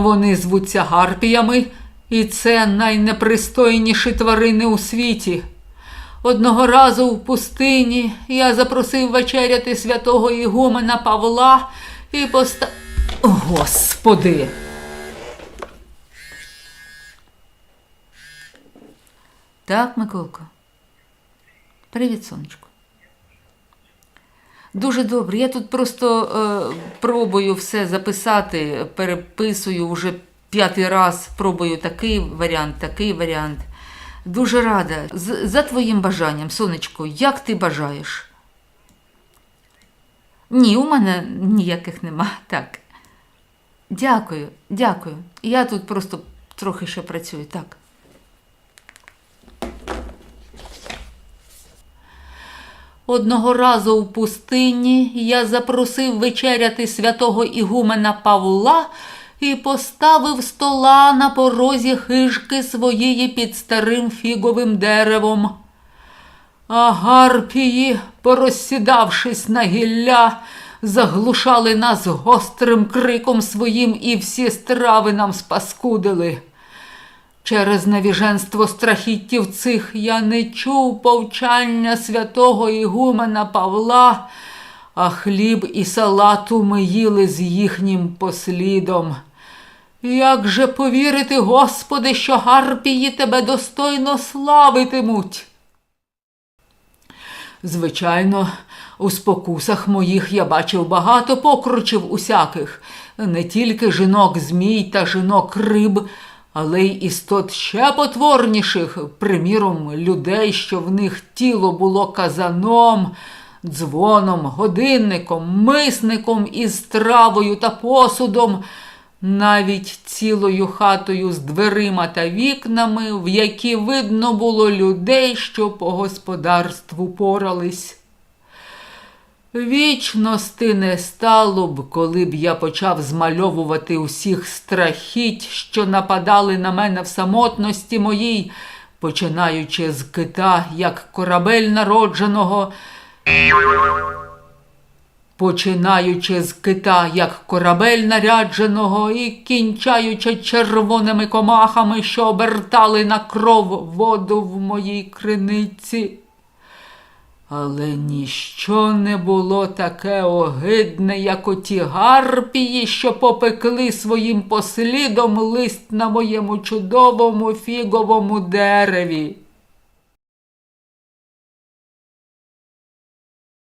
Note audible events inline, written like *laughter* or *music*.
Вони звуться гарпіями, і це найнепристойніші тварини у світі. Одного разу в пустині я запросив вечеряти святого Ігумена Павла і поста. Господи! Так, Миколко. Привіт, сонечко. Дуже добре. Я тут просто е, пробую все записати, переписую вже п'ятий раз, пробую такий варіант, такий варіант. Дуже рада. З, за твоїм бажанням, сонечко, як ти бажаєш? Ні, у мене ніяких нема. *laughs* Так. Дякую, дякую. Я тут просто трохи ще працюю, так. Одного разу в пустині я запросив вечеряти святого Ігумена Павла і поставив стола на порозі хижки своєї під старим фіговим деревом. А гарпії, порозсідавшись на гілля, заглушали нас гострим криком своїм і всі страви нам спаскудили. Через навіженство страхіттів цих я не чув повчання святого Ігумена Павла, а хліб і салату ми їли з їхнім послідом. Як же повірити, Господи, що гарпії тебе достойно славитимуть? Звичайно, у спокусах моїх я бачив багато покручів усяких, не тільки жінок змій та жінок риб, але й істот ще потворніших, приміром, людей, що в них тіло було казаном, дзвоном, годинником, мисником із травою та посудом, навіть цілою хатою з дверима та вікнами, в які видно було людей, що по господарству порались. Вічності не стало б, коли б я почав змальовувати усіх страхіть, що нападали на мене в самотності моїй, починаючи з кита, як корабель народженого, починаючи з кита, як корабель нарядженого, і кінчаючи червоними комахами, що обертали на кров воду в моїй криниці. Але ніщо не було таке огидне, як оті гарпії, що попекли своїм послідом лист на моєму чудовому фіговому дереві.